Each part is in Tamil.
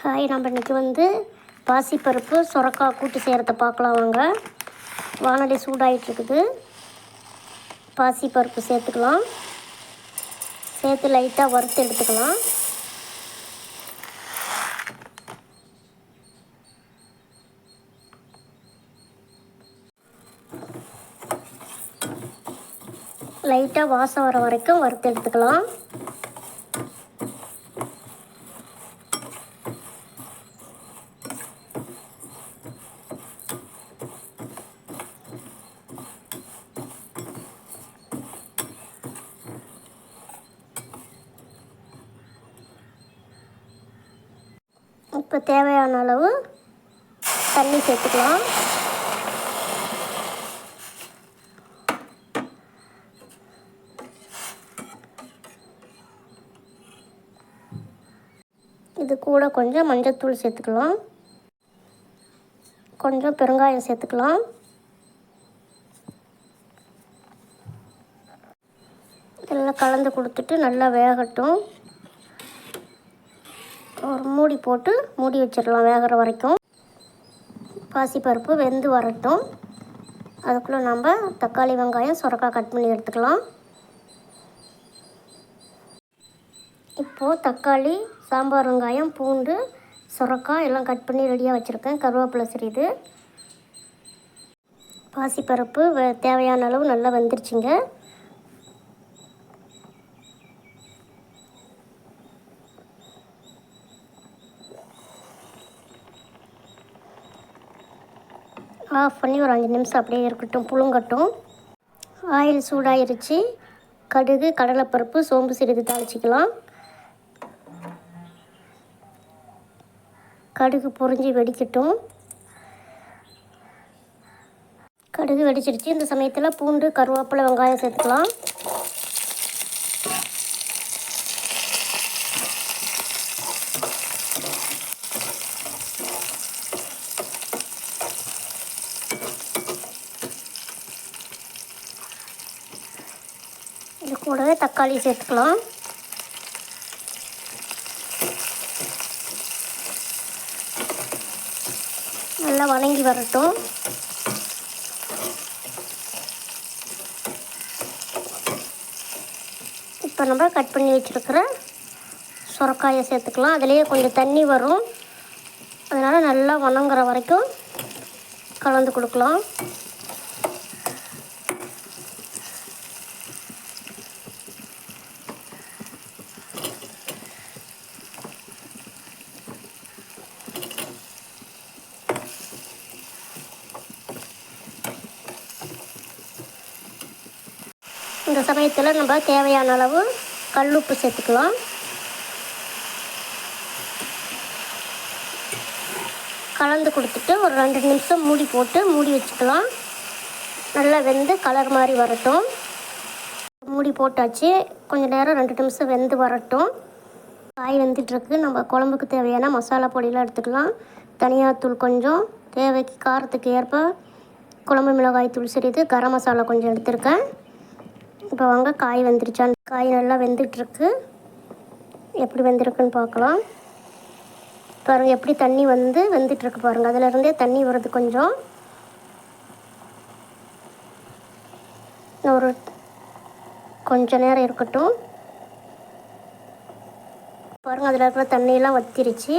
ஹாய் நம்ம இன்றைக்கி வந்து பாசிப்பருப்பு சுரக்காய் கூட்டு செய்கிறத பார்க்கலாம் வாங்க. வானொலி சூடாகிட்டுருக்குது பாசிப்பருப்பு சேர்த்துக்கலாம். சேர்த்து லைட்டாக வறுத்து எடுத்துக்கலாம். லைட்டாக வாசம் வர வரைக்கும் வறுத்து எடுத்துக்கலாம். இப்போ தேவையான அளவு தண்ணி சேர்த்துக்கலாம். இது கூட கொஞ்சம் மஞ்சத்தூள் சேர்த்துக்கலாம். கொஞ்சம் பெருங்காயம் சேர்த்துக்கலாம். எல்லாம் கலந்து கொடுத்துட்டு நல்லா வேகட்டும். ஒரு மூடி போட்டு மூடி வச்சிடலாம் வேகிற வரைக்கும். பாசிப்பருப்பு வெந்து வரட்டும். அதுக்குள்ளே நம்ம தக்காளி வெங்காயம் சுரக்காய் கட் பண்ணி எடுத்துக்கலாம். இப்போது தக்காளி சாம்பார் வெங்காயம் பூண்டு சுரக்காய் எல்லாம் கட் பண்ணி ரெடியாக வச்சுருக்கேன். கருவேப்பிலை சிறிது. பாசிப்பருப்பு தேவையான அளவு நல்லா வெந்துருச்சுங்க. ஆஃப் பண்ணி ஒரு அஞ்சு நிமிஷம் அப்படியே இருக்கட்டும் புழுங்கட்டும். ஆயில் சூடாயிருச்சு. கடுகு கடலைப்பருப்பு சோம்பு சிறிது தாளிச்சிக்கலாம். கடுகு பொறிஞ்சி வெடிக்கட்டும். கடுகு வெடிச்சிருச்சு. இந்த சமயத்தில் பூண்டு கருவேப்பிலை வெங்காயம் சேர்த்துக்கலாம் இது கூடவே தக்காளி சேர்த்துக்கலாம். நல்லா வணங்கி வரட்டும். இப்போ நம்ம கட் பண்ணி வச்சுருக்கிற சுரக்காயை சேர்த்துக்கலாம். அதுலேயே கொஞ்சம் தண்ணி வரும். அதனால் நல்லா வணங்குற வரைக்கும் கலந்து கொடுக்கலாம். இந்த சமயத்தில் நம்ம தேவையான அளவு கல்லுப்பு சேர்த்துக்கலாம். கலந்து கொடுத்துட்டு ஒரு ரெண்டு நிமிஷம் மூடி போட்டு மூடி வச்சுக்கலாம். நல்லா வெந்து கலர் மாதிரி வரட்டும். மூடி போட்டாச்சு. கொஞ்சம் நேரம் ரெண்டு நிமிஷம் வெந்து வரட்டும். காய் வெந்துட்டுருக்கு. நம்ம குழம்புக்கு தேவையான மசாலா பொடியெலாம் எடுத்துக்கலாம். தனியாத்தூள் கொஞ்சம். தேவைக்கு காரத்துக்கு ஏற்ப குழம்பு மிளகாய் தூள் சிறிது கரம் மசாலா கொஞ்சம் எடுத்திருக்கேன். இப்போ வாங்க காய் வெந்துருச்சான் காய் நல்லா வெந்துட்டுருக்கு. எப்படி வெந்திருக்குன்னு பார்க்கலாம். பாருங்கள் எப்படி தண்ணி வந்து வெந்துட்டுருக்கு பாருங்கள் அதிலிருந்தே தண்ணி வருது கொஞ்சம். ஒரு கொஞ்ச நேரம் இருக்கட்டும். பாருங்கள் அதில் இருக்கிற தண்ணியெல்லாம் வத்திருச்சு.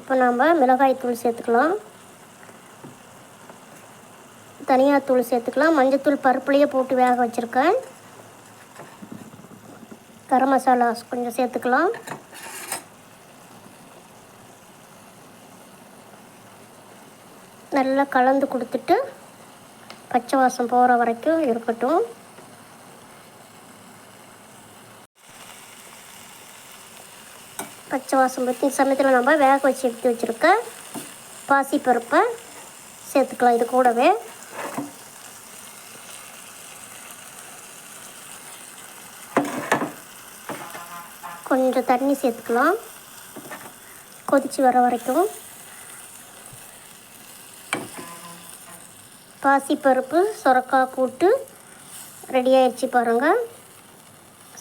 இப்போ நாம் மிளகாய் தூள் சேர்த்துக்கலாம். தனியாத்தூள் சேர்த்துக்கலாம். மஞ்சத்தூள் பருப்புலேயே போட்டு வேக வச்சுருக்கேன். கரம் மசாலா கொஞ்சம் சேர்த்துக்கலாம். நல்லா கலந்து கொடுத்துட்டு பச்சை வாசம் போகிற வரைக்கும் இருக்கட்டும். பச்சை வாசம் பற்றி சமயத்தில் நம்ம வேக வச்சு எடுத்து வச்சுருக்க பாசிப்பருப்பை சேர்த்துக்கலாம் இது கூடவே. கொஞ்சம் தண்ணி சேர்த்துக்கலாம். கொதித்து வர வரைக்கும். பாசிப்பருப்பு சுரக்காய் கூட்டு ரெடி ஆயிடுச்சு பாருங்கள்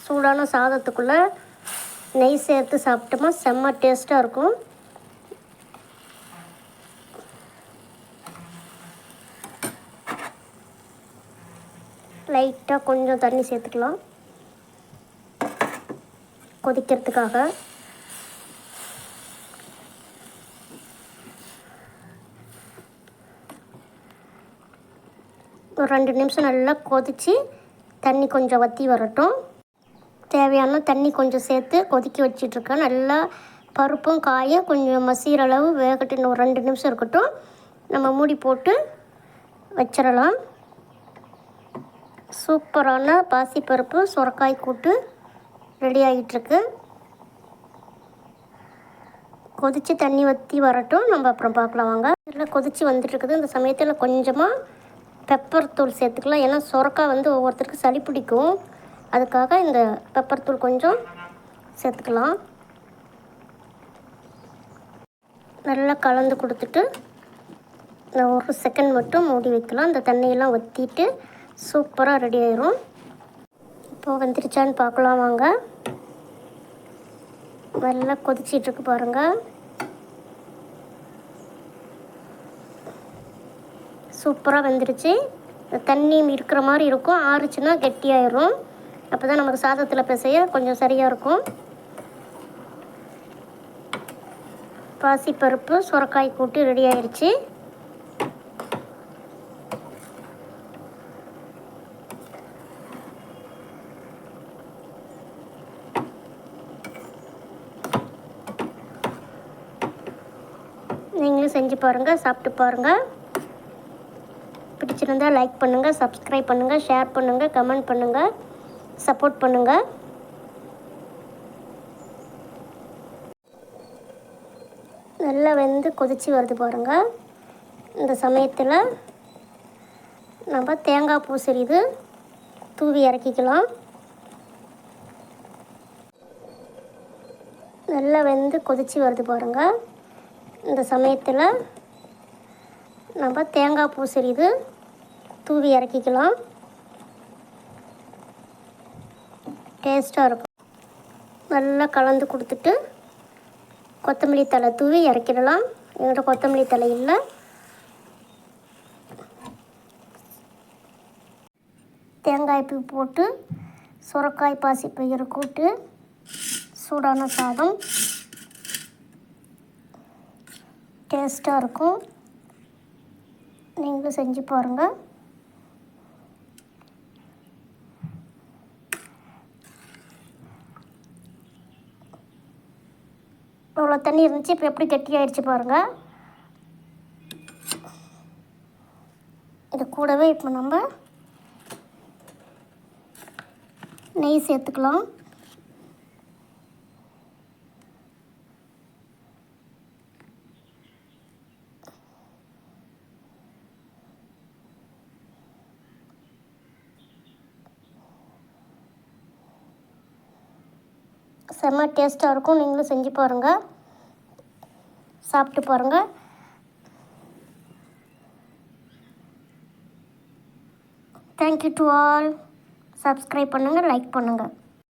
சூடான சாதத்துக்குள்ளே நெய் சேர்த்து சாப்பிட்டோமா செம்ம டேஸ்ட்டாக இருக்கும். லைட்டாக கொஞ்சம் தண்ணி சேர்த்துக்கலாம். கொதிக்கிறதுக்காக. ஒரு ரெண்டு நிமிஷம் நல்லா கொதித்து தண்ணி கொஞ்சம் வற்றி வரட்டும். தேவையான தண்ணி கொஞ்சம் சேர்த்து கொதிக்க வச்சிட்ருக்கேன் நல்லா பருப்பும் காயும் கொஞ்சம் மசிகிற அளவு வேகட்டு இன்னும் ஒரு ரெண்டு நிமிஷம் இருக்கட்டும். நம்ம மூடி போட்டு வச்சிடலாம். சூப்பரான பாசிப்பருப்பு சுரக்காய் கூட்டு ரெடி ஆகிட்டுருக்கு. கொதித்து தண்ணி வற்றி வரட்டும். நம்ம அப்புறம் பார்க்கலாம் வாங்க. இதில் கொதித்து வந்துட்டுருக்குது. இந்த சமயத்தில் கொஞ்சமாக பெப்பர் தூள் சேர்த்துக்கலாம். ஏன்னா சுரக்காய் வந்து ஒவ்வொருத்தருக்கு சளி பிடிக்கும். அதுக்காக இந்த பெப்பர் தூள் கொஞ்சம் சேர்த்துக்கலாம். நல்லா கலந்து கொடுத்துட்டு இந்த ஒரு செகண்ட் மட்டும் மூடி வைக்கலாம். இந்த தண்ணியெல்லாம் வற்றிட்டு சூப்பராக ரெடி ஆயிரும். இப்போது வந்துருச்சான்னு பார்க்கலாம் வாங்க. நல்லா கொதிச்சிட்ருக்கு பாருங்கள் சூப்பராக வெந்துருச்சு. தண்ணி இருக்கிற மாதிரி இருக்கும். ஆறுச்சுன்னா கெட்டியாயிரும். அப்போ தான் நமக்கு சாதத்தில் பிசைய கொஞ்சம் சரியாக இருக்கும். பாசிப்பருப்பு சுரக்காய் கூட்டு ரெடி ஆயிடுச்சு நீங்களும் செஞ்சு பாருங்கள் சாப்பிட்டு பாருங்கள் பிடிச்சிருந்தா லைக் பண்ணுங்கள் சப்ஸ்கிரைப் பண்ணுங்கள் ஷேர் பண்ணுங்கள் கமெண்ட் பண்ணுங்கள் சப்போர்ட் பண்ணுங்கள் நல்லா வெந்து கொதிச்சு வருது பாருங்கள் இந்த சமயத்தில் நம்ம தேங்காய் பூ சிறிது தூவி இறக்கிக்கலாம். நல்லா வெந்து கொதிச்சு வருது பாருங்கள் இந்த சமயத்தில் நம்ம தேங்காய் பூ சிறிது தூவி இறக்கிக்கலாம். டேஸ்ட்டாக இருக்கும். நல்லா கலந்து கொடுத்துட்டு கொத்தமல்லி தலை தூவி இறக்கிடலாம். என்கிட்ட கொத்தமல்லி தலை இல்லை. தேங்காய் பூ போட்டு சுரக்காய் பாசிப்பயிறு கூட்டு சூடான சாதம். டேஸ்ட்டாக இருக்கும். நீங்களும் செஞ்சு பாருங்கள் இவ்வளோ தண்ணி இருந்துச்சு இப்போ எப்படி கெட்டியாயிடுச்சு பாருங்கள் இது கூடவே இப்போ நம்ம நெய் சேர்த்துக்கலாம். செம்ம டேஸ்ட்டாக இருக்கும். நீங்களும் செஞ்சு பாருங்கள் சாப்பிட்டு பாருங்கள் thank you to all subscribe பண்ணுங்கள் லைக் பண்ணுங்கள்